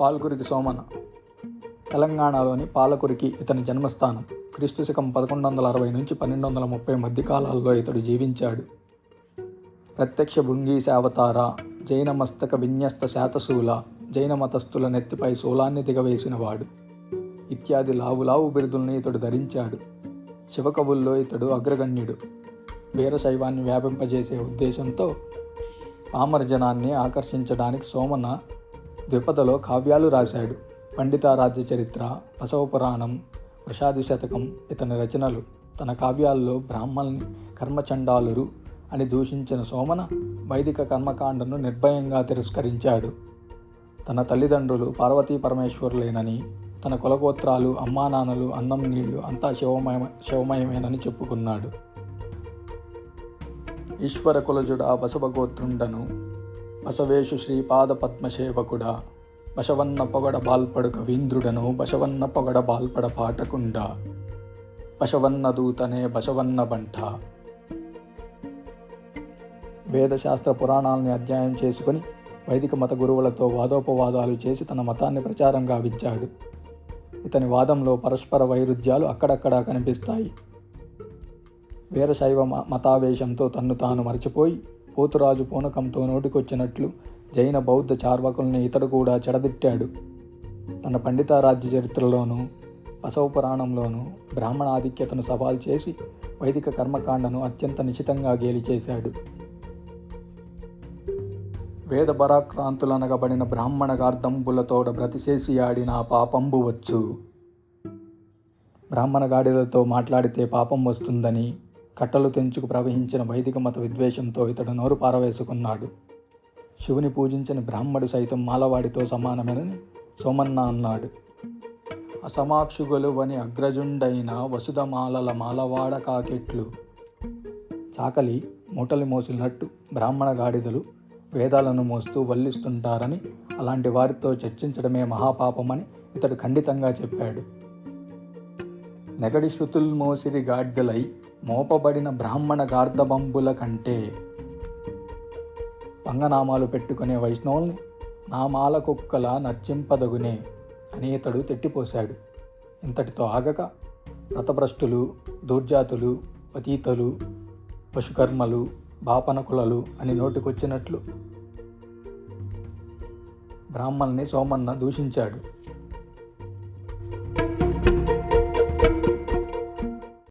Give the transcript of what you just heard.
పాల్కురికి సోమన. తెలంగాణలోని పాలకురికి ఇతని జన్మస్థానం. క్రీస్తు శకం పదకొండు వందల అరవై నుంచి పన్నెండు వందల ముప్పై మధ్య కాలాల్లో ఇతడు జీవించాడు. ప్రత్యక్ష భృంగీశ అవతార జైన మస్తక విన్యస్త శాతశూల జైన మతస్థుల నెత్తిపై శూలాన్ని దిగవేసినవాడు. ఇత్యాది లావులావు బిరుదుల్ని ఇతడు ధరించాడు. శివకవుల్లో ఇతడు అగ్రగణ్యుడు. వీరశైవాన్ని వ్యాపింపజేసే ఉద్దేశంతో పామరజనాన్ని ఆకర్షించడానికి సోమన ద్విపదలో కావ్యాలు రాశాడు. పండితారాధ్య చరిత్ర బసవ పురాణం శతకం ఇతని రచనలు. తన కావ్యాల్లో బ్రాహ్మణ్ని కర్మచండాలురు అని దూషించిన సోమన వైదిక కర్మకాండను నిర్భయంగా తిరస్కరించాడు. తన తల్లిదండ్రులు పార్వతీ పరమేశ్వరులేనని తన కులగోత్రాలు అమ్మానాన్నలు అన్నం నీళ్ళు అంతా శివమయ శివమయమేనని చెప్పుకున్నాడు. ఈశ్వర కులజుడ బసవగోత్రుండను బసవేషు శ్రీపాద పద్మసేవకుడా బసవన్న పొగడ బాల్పడు కవీంద్రుడను బసవన్న పొగడ బాల్పడ పాటకుండ బసవన్న దూతనే బసవన్న బంట వేదశాస్త్ర పురాణాలని అధ్యయనం చేసుకుని వైదిక మత గురువులతో వాదోపవాదాలు చేసి తన మతాన్ని ప్రచారం గావించాడు ఇతని వాదంలో పరస్పర వైరుధ్యాలు అక్కడక్కడా కనిపిస్తాయి. వీరశైవ మ- మతావేశంతో తన్ను తాను మరచిపోయి పోతురాజు పూనకంతో నోటికొచ్చినట్లు జైన బౌద్ధ చార్వకుల్ని ఇతడు కూడా చెడదిట్టాడు. తన పండితారాధ్య చరిత్రలోనూ బసవపురాణంలోనూ పురాణంలోనూ బ్రాహ్మణ ఆధిక్యతను సవాల్ చేసి వైదిక కర్మకాండను అత్యంత నిశితంగా గేలి చేశాడు. వేద పరాక్రాంతులనగబడిన బ్రాహ్మణ గార్ధంబులతోడ బ్రతిసేసి ఆడిన పాపంబు వచ్చు. బ్రాహ్మణ గాడిదలతో మాట్లాడితే పాపం వస్తుందని కట్టలు తెంచుకు ప్రవహించిన వైదిక మత విద్వేషంతో ఇతడు నోరు పారవేసుకున్నాడు. శివుని పూజించిన బ్రాహ్మడు సైతం మాలవాడితో సమానమేనని సోమన్న అన్నాడు. అసమాక్షుగొలువని అగ్రజుండైన వసుధమాలల మాలవాడ కాకెట్లు. చాకలి మూటలు మోసినట్టు బ్రాహ్మణ గాడిదలు వేదాలను మోస్తూ వల్లిస్తుంటారని అలాంటి వారితో చర్చించడమే మహాపాపమని ఇతడు ఖండితంగా చెప్పాడు. నెగడి శృతుల్ మోసిరి గాడ్గలై మోపబడిన బ్రాహ్మణ గార్ధబంబుల కంటే పంగనామాలు పెట్టుకునే వైష్ణవుల్ని నామాల కుక్కల నర్చింపదగునే అని ఇతడు ఇంతటితో ఆగక వ్రతభ్రష్టులు దూర్జాతులు పతీతలు పశుకర్మలు బాపనకులలు అని నోటికొచ్చినట్లు బ్రాహ్మణ్ణి సోమన్న దూషించాడు.